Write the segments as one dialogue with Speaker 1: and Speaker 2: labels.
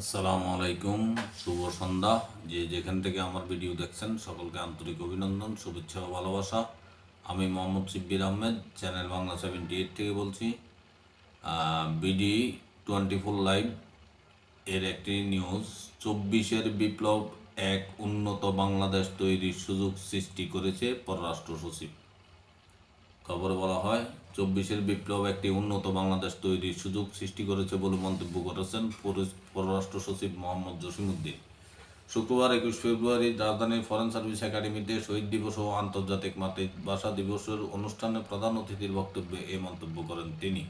Speaker 1: আসসালামু আলাইকুম, শুভ সন্ধ্যা। যে যেখান থেকে আমার ভিডিও দেখছেন, সকলকে আন্তরিক অভিনন্দন, শুভেচ্ছা ও ভালোবাসা। আমি Mohammad Shibbir Ahmed, channel Bangla seventy eight থেকে বলছি। বিডি টোয়েন্টি ফোর লাইভ এর একটি নিউজ। চব্বিশের বিপ্লব এক উন্নত বাংলাদেশ তৈরির সুযোগ সৃষ্টি করেছে পররাষ্ট্র সচিব। খবরে বলা হয়, চব্বিশের বিপ্লব একটি উন্নত বাংলাদেশ তৈরির সুযোগ সৃষ্টি করেছে বলে মন্তব্য করেছেন পররাষ্ট্র সচিব মোহাম্মদ জসিমউদ্দিন। শুক্রবার একুশ ফেব্রুয়ারি রাজধানীর ফরেন সার্ভিস একাডেমিতে শহীদ দিবস ও আন্তর্জাতিক মাতৃভাষা দিবসের অনুষ্ঠানে প্রধান অতিথির বক্তব্যে এই মন্তব্য করেন তিনি।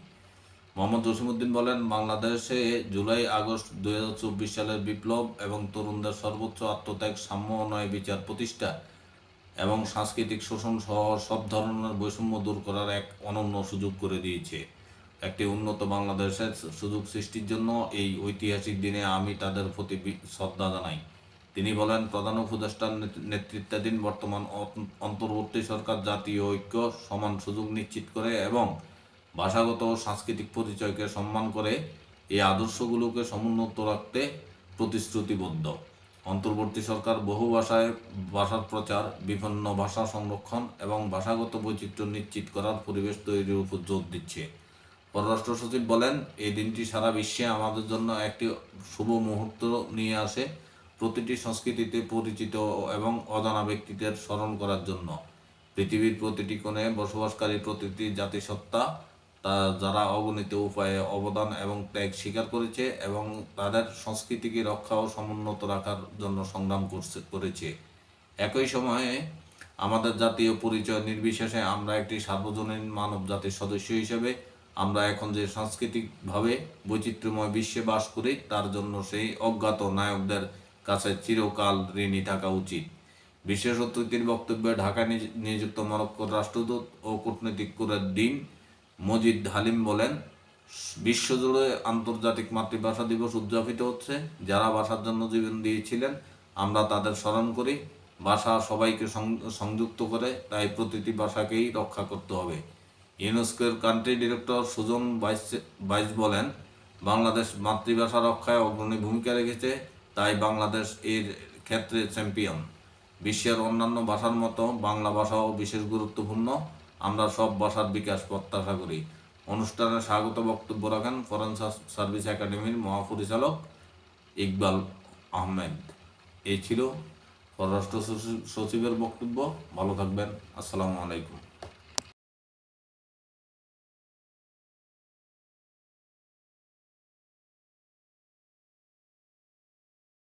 Speaker 1: মোহাম্মদ জসিমউদ্দিন বলেন, বাংলাদেশে জুলাই আগস্ট দুই হাজার চব্বিশ সালের বিপ্লব এবং তরুণদের সর্বোচ্চ আত্মত্যাগ, সাম্য ও ন্যায় বিচার প্রতিষ্ঠা এবং সাংস্কৃতিক শোষণ সহ সব ধরনের বৈষম্য দূর করার এক অনন্য সুযোগ করে দিয়েছে। একটি উন্নত বাংলাদেশের সুযোগ সৃষ্টির জন্য এই ঐতিহাসিক দিনে আমি তাদের প্রতি শ্রদ্ধা জানাই। তিনি বলেন, প্রধান উপদেষ্টার নেতৃত্বাধীন বর্তমান অন- অন্তর্বর্তী সরকার জাতীয় ঐক্য সমান সুযোগ নিশ্চিত করে এবং ভাষাগত ও সাংস্কৃতিক পরিচয়কে সম্মান করে, এই আদর্শগুলোকে সমুন্নত রাখতে প্রতিশ্রুতিবদ্ধ। অন্তর্বর্তী সরকার বহু ভাষায় ভাষার প্রচার, বিভিন্ন ভাষা সংরক্ষণ এবং ভাষাগত বৈচিত্র্য নিশ্চিত করার পরিবেশ তৈরির উপর জোর দিচ্ছে। পররাষ্ট্র সচিব বলেন, এই দিনটি সারা বিশ্বে আমাদের জন্য একটি শুভ মুহূর্ত নিয়ে আসে প্রতিটি সংস্কৃতিতে পরিচিত এবং অজানা ব্যক্তিদের স্মরণ করার জন্য। পৃথিবীর প্রতিটি কোণে বসবাসকারী প্রতিটি জাতিসত্তা তা যারা অগণিত উপায়ে অবদান এবং ত্যাগ স্বীকার করেছে এবং তাদের সংস্কৃতিকে রক্ষা ও সমুন্নত রাখার জন্য সংগ্রাম করছে, করেছে। একই সময়ে আমাদের জাতীয় পরিচয় নির্বিশেষে আমরা একটি সার্বজনীন মানব জাতির সদস্য হিসেবে আমরা এখন যে সাংস্কৃতিকভাবে বৈচিত্র্যময় বিশ্বে বাস করি, তার জন্য সেই অজ্ঞাত নায়কদের কাছে চিরকাল ঋণী থাকা উচিত। বিশেষ অতিথির বক্তব্যে ঢাকায় নিযুক্ত মরক্কোর রাষ্ট্রদূত ও কূটনীতিকের দিন মজিদ হালিম বলেন, বিশ্বজুড়ে আন্তর্জাতিক মাতৃভাষা দিবস উদযাপিত হচ্ছে। যারা ভাষার জন্য জীবন দিয়েছিলেন, আমরা তাদের স্মরণ করি। ভাষা সবাইকে সংযুক্ত করে, তাই প্রতিটি ভাষাকেই রক্ষা করতে হবে। ইউনেস্কোর কান্ট্রি ডিরেক্টর সুজন বাইস বলেন, বাংলাদেশ মাতৃভাষা রক্ষায় অগ্রণী ভূমিকা রেখেছে, তাই বাংলাদেশ এর ক্ষেত্রে চ্যাম্পিয়ন। বিশ্বের অন্যান্য ভাষার মতো বাংলা ভাষাও বিশেষ গুরুত্বপূর্ণ। আমরা সব বসার বিকাশ প্রত্যাশা করি। অনুষ্ঠানে স্বাগত বক্তব্য রাখেন ফরেন সার্ভিস একাডেমির মহাপরিচালক ইকবাল আহমেদ। এই ছিল পররাষ্ট্র সচিবের বক্তব্য। ভালো থাকবেন। আসসালামু আলাইকুম।